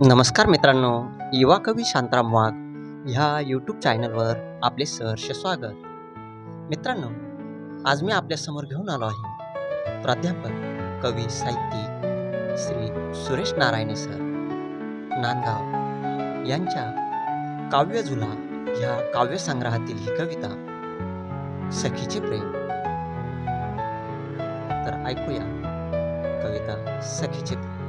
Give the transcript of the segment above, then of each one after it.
नमस्कार मित्रांनो युवा कवी शांताराम वाघ ह्या यूट्यूब चॅनलवर आपले सहर्ष स्वागत. मित्रांनो आज मी आपल्यासमोर घेऊन आलो आहे. प्राध्यापक कवी साहित्यिक श्री सुरेश नारायणे सर नांदगाव. यांच्या काव्यझुला ह्या काव्यसंग्रहातील ही कविता सखीचे प्रेम. तर ऐकूया कविता सखीचे प्रेम.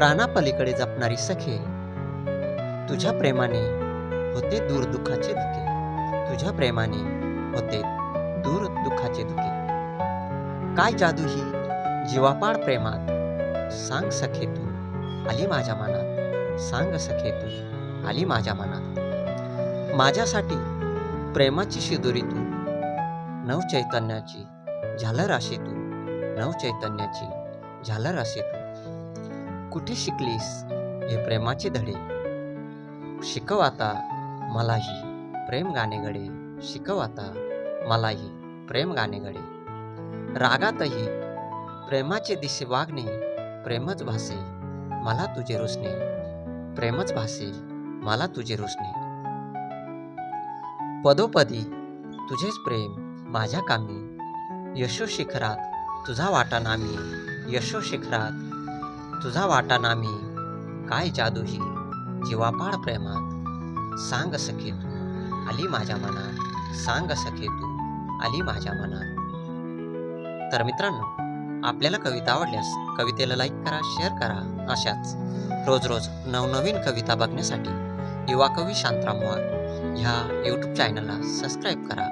प्राणापलीकडे जपणारी सखे. तुझ्या प्रेमाने होते दूर दुःखाचे धुके. तुझ्या प्रेमाने होते दूर दुःखाचे धुके. काय जादू ही जीवापाड प्रेमात? सांग सखे तू आली माझ्या मनात. सांग सखे तू आली माझ्या मनात. माझ्यासाठी प्रेमाची शिदोरी तू. नव चैतन्याची झालर अशी तू. नव चैतन्याची झालर असे तू. कुठे शिकलीस? हे प्रेमाचे धडे. शिकव आता मलाही प्रेम गाणे गडे शिकव आता मलाही प्रेम गाणे गडे रागातही प्रेमाचे दिसे वागणे प्रेमच भासे मला तुझे रुसणे. प्रेमच भासे मला तुझे रुसणे. पदोपदी तुझेच प्रेम माझ्या कामी. यशो शिखरात तुझा वाटा नामी. यशो शिखरात तुझा वाटा नामी काय जादूही जीवापाड प्रेमात. सांग सखे तू. आली माझ्या मनात. सांग सखे तू. आली माझ्या मनात. तर मित्रांनो आपल्याला कविता आवडल्यास कवितेला लाईक करा शेअर करा. अशाच रोज रोज नवनवीन कविता बघण्यासाठी युवा कवी शांतराम वाघ ह्या यूट्यूब चॅनलला सबस्क्राईब करा.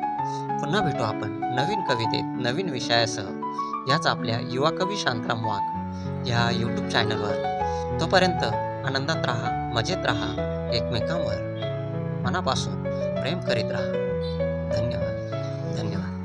पुन्हा भेटू आपण नवीन कवितेत नवीन विषयासह. ह्याच आपल्या युवा कवी शांतराम वाघ ह्या यूट्यूब चॅनलवर तोपर्यंत आनंदात राहा मजेत राहा एकमेकांवर मनापासून प्रेम करीत राहा. धन्यवाद.